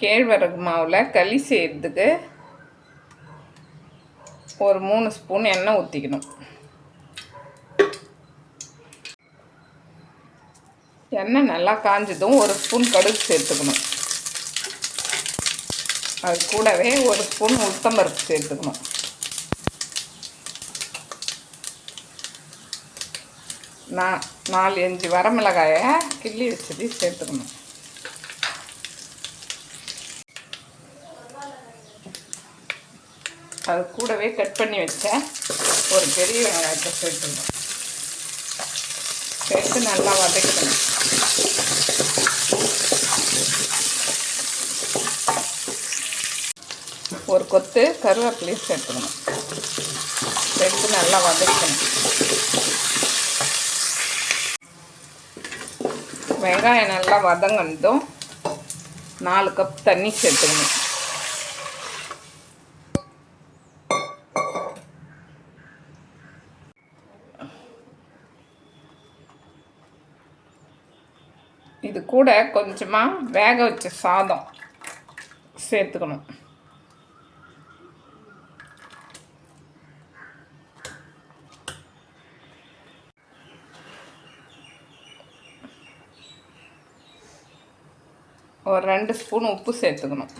கேழ்வரகு மாவில் களி செய்கிறதுக்கு ஒரு மூணு ஸ்பூன் எண்ணெய் ஊற்றிக்கணும் எண்ணெய் நல்லா காஞ்சதும் ஒரு ஸ்பூன் கடுகு சேர்த்துக்கணும். அது கூடவே ஒரு ஸ்பூன் உளுத்தம்பருப்பு சேர்த்துக்கணும். நான் நாலு அஞ்சு வரமிளகாயை கிள்ளி வச்சது சேர்த்துக்கணும். அது கூடவே கட் பண்ணி வச்ச ஒரு பெரிய வெங்காயத்தை சேர்த்துக்கணும் சேர்த்து நல்லா வதக்கணும் ஒரு கொத்து கருவேப்பிலையும் சேர்த்துக்கணும் சேர்த்து நல்லா வதக்கணும் வெங்காயம் நல்லா வதங்கினதும் நாலு கப் தண்ணி சேர்த்துக்கணும். இது கூட கொஞ்சமாக வேக வச்ச சாதம் சேர்த்துக்கணும். ஒரு ரெண்டு ஸ்பூன் உப்பு சேர்த்துக்கணும்.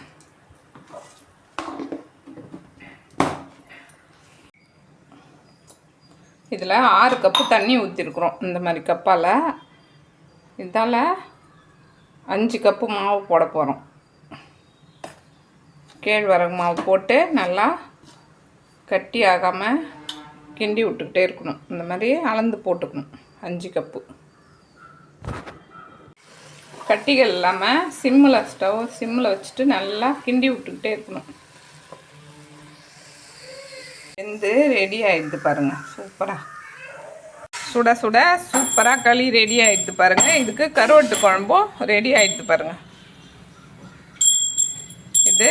இதில் ஆறு கப்பு தண்ணி ஊற்றிருக்குறோம் இந்த மாதிரி கப்பால் இதால் அஞ்சு கப்பு மாவு போட போகிறோம் கேழ்வரகு மாவு போட்டு நல்லா கட்டி ஆகாமல் கிண்டி விட்டுக்கிட்டே இருக்கணும். இந்த மாதிரி அளந்து போட்டுக்கணும். அஞ்சு கப்பு. கட்டிகள் இல்லாமல் சிம்மில் ஸ்டவ் சிம்மில் வச்சுட்டு நல்லா கிண்டி விட்டுக்கிட்டே இருக்கணும். வெந்து ரெடி ஆயிடுது பாருங்கள் சூப்பராக சுட சுட சூப்பராக களி ரெடி ஆகிடுது பாருங்கள் இதுக்கு கருவட்டு குழம்பும் ரெடி ஆகிடுது பாருங்கள் இது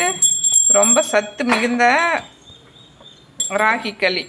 ரொம்ப சத்து மிகுந்த ராகி களி.